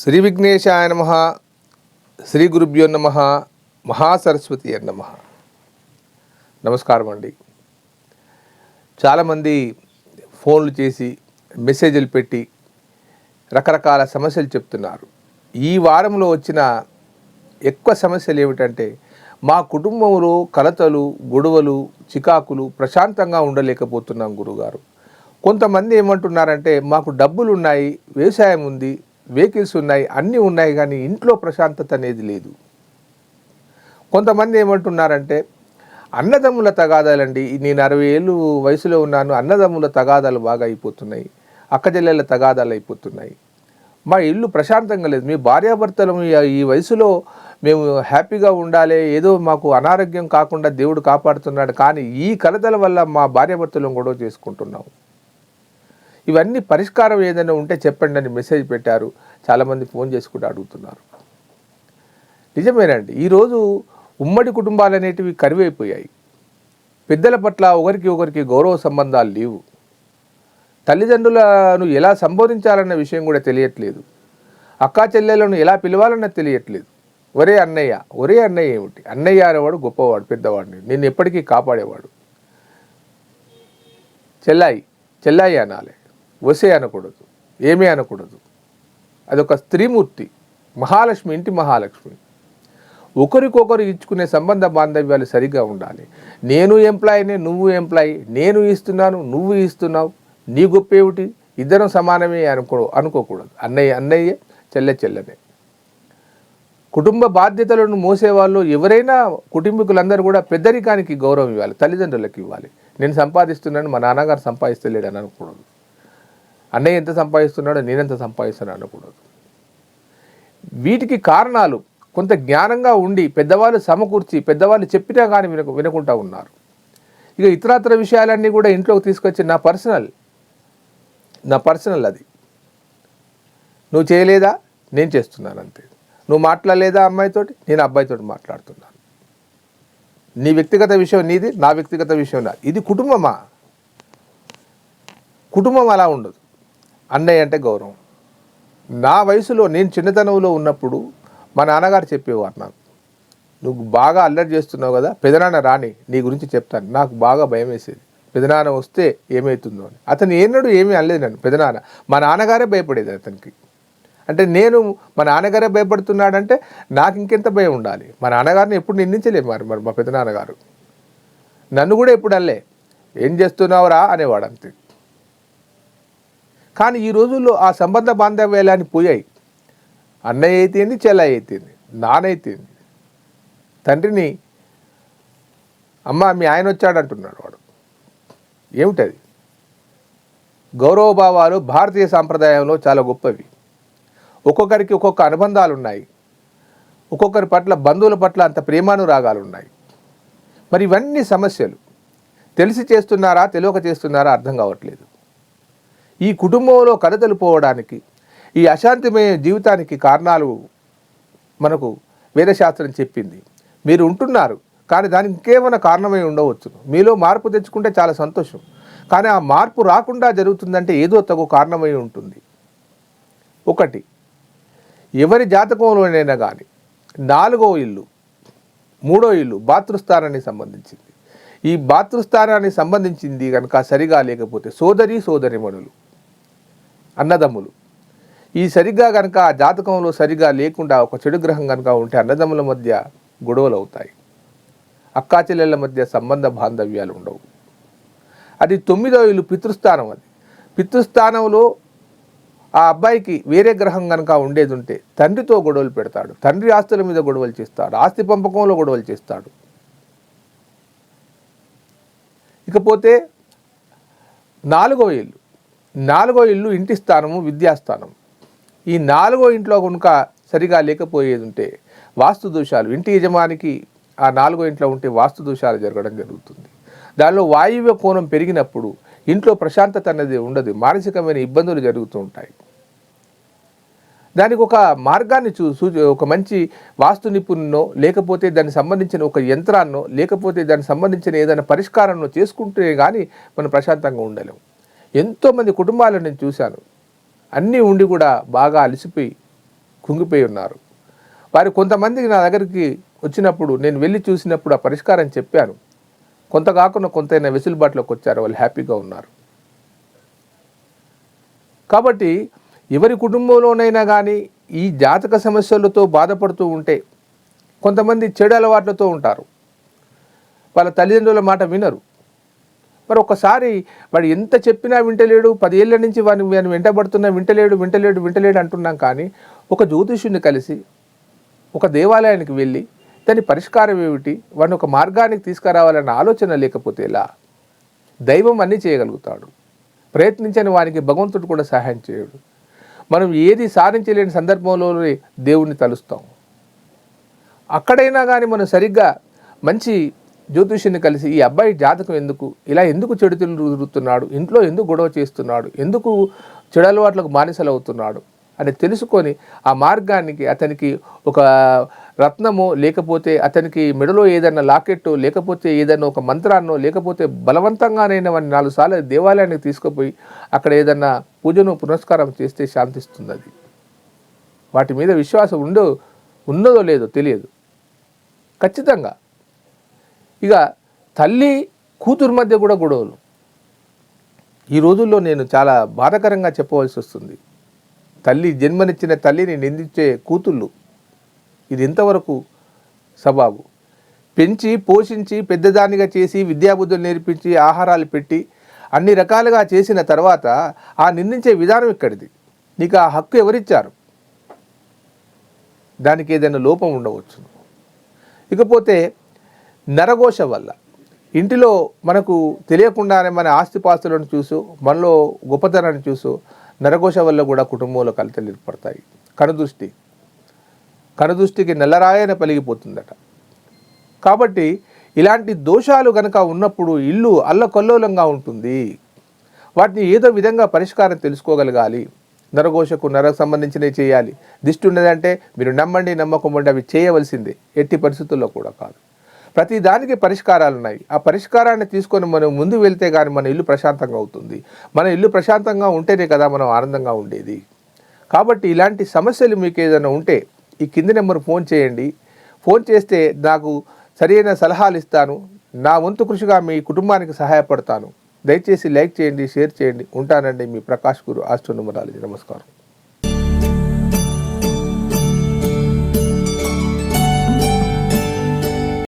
శ్రీ విఘ్నేశాయ నమ శ్రీ గురుభ్యో నమ మహాసరస్వతి నమ. నమస్కారం అండి. చాలామంది ఫోన్లు చేసి మెసేజ్లు పెట్టి రకరకాల సమస్యలు చెప్తున్నారు. ఈ వారంలో వచ్చిన ఎక్కువ సమస్యలు ఏమిటంటే మా కుటుంబంలో కలతలు గొడవలు చికాకులు ప్రశాంతంగా ఉండలేకపోతున్నాం గురుగారు. కొంతమంది ఏమంటున్నారంటే మాకు డబ్బులు ఉన్నాయి వ్యవసాయం ఉంది వెహికల్స్ ఉన్నాయి అన్నీ ఉన్నాయి కానీ ఇంట్లో ప్రశాంతత అనేది లేదు. కొంతమంది ఏమంటున్నారంటే అన్నదమ్ముల తగాదాలండి నేను అరవై ఏళ్ళు వయసులో ఉన్నాను అన్నదమ్ముల తగాదాలు బాగా అయిపోతున్నాయి అక్కజెల్లెల తగాదాలు అయిపోతున్నాయి. మా ఇల్లు ప్రశాంతంగా లేదు. మీ భార్యాభర్తలు ఈ- ఈ వయసులో మేము హ్యాపీగా ఉండాలి ఏదో మాకు అనారోగ్యం కాకుండా దేవుడు కాపాడుతున్నాడు కానీ ఈ కలతల వల్ల మా భార్యాభర్తలను గొడవ చేసుకుంటున్నాం. ఇవన్నీ పరిష్కారం ఏదైనా ఉంటే చెప్పండి అని మెసేజ్ పెట్టారు. చాలామంది ఫోన్ చేసి కూడా అడుగుతున్నారు. నిజమేనండి ఈరోజు ఉమ్మడి కుటుంబాలు అనేటివి కరువైపోయాయి. పెద్దల పట్ల ఒకరికి ఒకరికి గౌరవ సంబంధాలు లేవు. తల్లిదండ్రులను ఎలా సంబోధించాలన్న విషయం కూడా తెలియట్లేదు. అక్కా చెల్లెలను ఎలా పిలవాలన్న తెలియట్లేదు. ఒరే అన్నయ్య ఒరే అన్నయ్య ఏమిటి? అన్నయ్య అనేవాడు గొప్పవాడు పెద్దవాడిని నేను. ఎప్పటికీ కాపాడేవాడు. చెల్లాయి చెల్లాయి అనాలి. వసే అనకూడదు. ఏమీ అనకూడదు. అదొక స్త్రీమూర్తి మహాలక్ష్మి ఇంటి మహాలక్ష్మి. ఒకరికొకరు ఇచ్చుకునే సంబంధ బాంధవ్యాలు సరిగ్గా ఉండాలి. నేను ఎంప్లాయీనే నువ్వు ఎంప్లాయీ నేను ఇస్తున్నాను నువ్వు ఇస్తున్నావు నీ గొప్ప ఏమిటి ఇద్దరం సమానమే అనుకో అనుకోకూడదు. అన్నయ్య అన్నయ్య చెల్లె చెల్లెనే. కుటుంబ బాధ్యతలను మోసేవాళ్ళు ఎవరైనా కుటుంబీకులందరూ కూడా పెద్దరికానికి గౌరవం ఇవ్వాలి తల్లిదండ్రులకు ఇవ్వాలి. నేను సంపాదిస్తున్నాను మా నాన్నగారు సంపాదిస్తలేడు అని అనకూడదు అన్నయ్య ఎంత సంపాదిస్తున్నాడో నేనెంత సంపాదిస్తున్నాను అనకూడదు వీటికి కారణాలు కొంత జ్ఞానంగా ఉండి పెద్దవాళ్ళు సమకూర్చి పెద్దవాళ్ళు చెప్పినా కానీ వినకు వినకుండా ఉన్నారు. ఇక ఇతరాతర విషయాలన్నీ కూడా ఇంట్లోకి తీసుకొచ్చి నా పర్సనల్ నా పర్సనల్ అది. నువ్వు చేయలేదా? నేను చేస్తున్నాను అంతే. నువ్వు మాట్లాడలేదా అమ్మాయితోటి నేను అబ్బాయితోటి మాట్లాడుతున్నాను. నీ వ్యక్తిగత విషయం నీది నా వ్యక్తిగత విషయం నాది ఇది కుటుంబమా? కుటుంబం అలా ఉండదు. అన్నయ్య అంటే గౌరవం. నా వయసులో నేను చిన్నతనంలో ఉన్నప్పుడు మా నాన్నగారు చెప్పేవారు నాకు. నువ్వు బాగా అల్లరి చేస్తున్నావు కదా పెదనాన్న రాని నీ గురించి చెప్తాను. నాకు బాగా భయం వేసేది. పెదనాన్న వస్తే ఏమవుతుందో అని. అతను ఏనాడు ఏమీ అనలేదు నన్ను పెదనాన్న మా నాన్నగారే భయపడేది అతనికి. అంటే నేను మా నాన్నగారే భయపడుతున్నాడంటే నాకు ఇంకెంత భయం ఉండాలి? మా నాన్నగారిని ఎప్పుడు నిందించలేము మరి మరి మా పెదనాన్నగారు. నన్ను కూడా ఎప్పుడు అల్లే ఏం చేస్తున్నావురా అనేవాడు అంతే. కానీ ఈ రోజుల్లో ఆ సంబంధ బాంధవ్యాలని పోయాయి అన్నయ్య అయితేంది చెల్లయ్య అయితేంది నానైతేంది తండ్రిని అమ్మ మీ ఆయన వచ్చాడు అంటున్నాడు వాడు. ఏమిటది? గౌరవభావాలు భారతీయ సాంప్రదాయంలో చాలా గొప్పవి. ఒక్కొక్కరికి ఒక్కొక్క అనుబంధాలు ఉన్నాయి ఒక్కొక్కరి పట్ల బంధువుల పట్ల అంత ప్రేమానురాగాలు ఉన్నాయి మరి ఇవన్నీ సమస్యలు. తెలిసి చేస్తున్నారా తెలియక చేస్తున్నారా అర్థం కావట్లేదు. ఈ కుటుంబంలో కలతలిపోవడానికి ఈ అశాంతిమయ జీవితానికి కారణాలు మనకు వేదశాస్త్రం చెప్పింది. మీరు ఉంటున్నారు కానీ దానికి ఇంకేమైనా కారణమై ఉండవచ్చు. మీలో మార్పు తెచ్చుకుంటే చాలా సంతోషం. కానీ ఆ మార్పు రాకుండా జరుగుతుందంటే ఏదో తగు కారణమై ఉంటుంది. ఒకటి ఎవరి జాతకంలోనైనా కానీ నాలుగో ఇల్లు మూడో ఇల్లు బాతృస్థానానికి సంబంధించింది. ఈ బాతృస్థానానికి సంబంధించింది కనుక సరిగా లేకపోతే సోదరి సోదరిమణులు. అన్నదమ్ములు. ఈ సరిగ్గా కనుక ఆ జాతకంలో సరిగా లేకుండా ఒక చెడు గ్రహం కనుక ఉంటే అన్నదమ్ముల మధ్య గొడవలు అవుతాయి. అక్కా చెల్లెళ్ళ మధ్య సంబంధ బాంధవ్యాలు ఉండవు. అది తొమ్మిదో ఇల్లు పితృస్థానం అది. పితృస్థానంలో ఆ అబ్బాయికి వేరే గ్రహం కనుక ఉండేది ఉంటే తండ్రితో గొడవలు పెడతాడు. తండ్రి ఆస్తుల మీద గొడవలు చేస్తాడు. ఆస్తి పంపకంలో గొడవలు చేస్తాడు. ఇకపోతే నాలుగవ ఇల్లు. నాలుగో ఇల్లు ఇంటి స్థానము విద్యాస్థానం ఈ నాలుగో ఇంట్లో కనుక సరిగా లేకపోయేది ఉంటే వాస్తు దోషాలు ఇంటి యజమానికి ఆ నాలుగో ఇంట్లో ఉంటే వాస్తు దోషాలు జరగడం జరుగుతుంది. దానిలో వాయువ్య కోణం పెరిగినప్పుడు ఇంట్లో ప్రశాంతత అనేది ఉండదు మానసికమైన ఇబ్బందులు జరుగుతూ ఉంటాయి దానికి ఒక మార్గాన్ని చూ ఒక మంచి వాస్తు నిపుణునో లేకపోతే దానికి సంబంధించిన ఒక యంత్రాన్నో లేకపోతే దానికి సంబంధించిన ఏదైనా పరిష్కారాన్నో చేసుకుంటే కానీ మనం ప్రశాంతంగా ఉండలేము ఎంతోమంది కుటుంబాలను నేను చూశాను. అన్నీ ఉండి కూడా బాగా అలసిపోయి కుంగిపోయి ఉన్నారు. వారి కొంతమందికి నా దగ్గరికి వచ్చినప్పుడు నేను వెళ్ళి చూసినప్పుడు ఆ పరిష్కారం చెప్పాను. కొంత కాకుండా కొంతైనా వెసులుబాటులోకి వచ్చారు. వాళ్ళు హ్యాపీగా ఉన్నారు. కాబట్టి ఎవరి కుటుంబంలోనైనా కానీ ఈ జాతక సమస్యలతో బాధపడుతూ ఉంటే కొంతమంది చెడు అలవాట్లతో ఉంటారు. వాళ్ళ తల్లిదండ్రుల మాట వినరు. మరి ఒకసారి వాడు ఎంత చెప్పినా వింటలేడు పదేళ్ళ నుంచి వాడిని నేను వెంటబడుతున్నా వింటలేడు వింటలేడు వింటలేడు అంటున్నాం కానీ ఒక జ్యోతిష్యుని కలిసి ఒక దేవాలయానికి వెళ్ళి దాని పరిష్కారం ఏమిటి వాడిని ఒక మార్గానికి తీసుకురావాలన్న ఆలోచన లేకపోతే ఎలా? దైవం అన్నీ చేయగలుగుతాడు. ప్రయత్నించని వానికి భగవంతుడు కూడా సహాయం చేయడు. మనం ఏది సాధించలేని సందర్భంలోనే దేవుణ్ణి తలుస్తాం. అక్కడైనా కానీ మనం సరిగ్గా మంచి జ్యోతిష్యుని కలిసి ఈ అబ్బాయి జాతకం ఎందుకు? ఇలా ఎందుకు చెడుతులు రుదురుతున్నాడు? ఇంట్లో ఎందుకు గొడవ చేస్తున్నాడు? ఎందుకు చెడు అలవాట్లకు బానిసలు అవుతున్నాడు అని తెలుసుకొని ఆ మార్గానికి అతనికి ఒక రత్నమో లేకపోతే అతనికి మెడలో ఏదైనా లాకెట్టో లేకపోతే ఏదైనా ఒక మంత్రాన్నో లేకపోతే బలవంతంగానైనా వాడిని నాలుగు సార్లు దేవాలయానికి తీసుకుపోయి అక్కడ ఏదన్నా పూజను పునస్కారం చేస్తే శాంతిస్తుంది అది వాటి మీద విశ్వాసం ఉండో ఉన్నదో లేదో తెలియదు. ఖచ్చితంగా ఇక తల్లి కూతురు మధ్య కూడా గొడవలు. ఈ రోజుల్లో నేను చాలా బాధకరంగా చెప్పవలసి వస్తుంది. తల్లి జన్మనిచ్చిన తల్లిని నిందించే కూతుళ్ళు ఇది ఎంతవరకు సబాబు? పెంచి పోషించి పెద్దదానిగా చేసి విద్యాబుద్ధులు నేర్పించి ఆహారాలు పెట్టి అన్ని రకాలుగా చేసిన తర్వాత ఆ నిందించే విధానం ఇక్కడిది. నీకు ఆ హక్కు ఎవరిచ్చారు? దానికి ఏదైనా లోపం ఉండవచ్చు ఇకపోతే నరఘోష వల్ల. ఇంటిలో మనకు తెలియకుండానే మన ఆస్తిపాస్తులను చూసు మనలో గొప్పతనాన్ని చూసు నరఘోష వల్ల కూడా కుటుంబంలో కలతలు ఏర్పడతాయి. కనుదృష్టి. కనుదృష్టికి నల్లరాయన పలిగిపోతుందట. కాబట్టి ఇలాంటి దోషాలు కనుక ఉన్నప్పుడు ఇల్లు అల్లకల్లోలంగా ఉంటుంది. వాటిని ఏదో విధంగా పరిష్కారం తెలుసుకోగలగాలి. నరఘోషకు నరకు సంబంధించినవి చేయాలి. దిష్టి ఉన్నదంటే మీరు నమ్మండి నమ్మకమండి అవి చేయవలసిందే. ఎట్టి పరిస్థితుల్లో కూడా కాదు. ప్రతి దానికి పరిష్కారాలు ఉన్నాయి ఆ పరిష్కారాన్ని తీసుకొని మనం ముందు వెళ్తే కానీ మన ఇల్లు ప్రశాంతంగా అవుతుంది. మన ఇల్లు ప్రశాంతంగా ఉంటేనే కదా మనం ఆనందంగా ఉండేది. కాబట్టి ఇలాంటి సమస్యలు మీకు ఏదైనా ఉంటే ఈ కింది నెంబర్ ఫోన్ చేయండి. ఫోన్ చేస్తే నాకు సరైన సలహాలు ఇస్తాను. నా వంతు కృషిగా మీ కుటుంబానికి సహాయపడతాను. దయచేసి లైక్ చేయండి షేర్ చేయండి. ఉంటానండి మీ ప్రకాష్ గురు ఆస్ట్రోనుమరాలజీ నమస్కారం.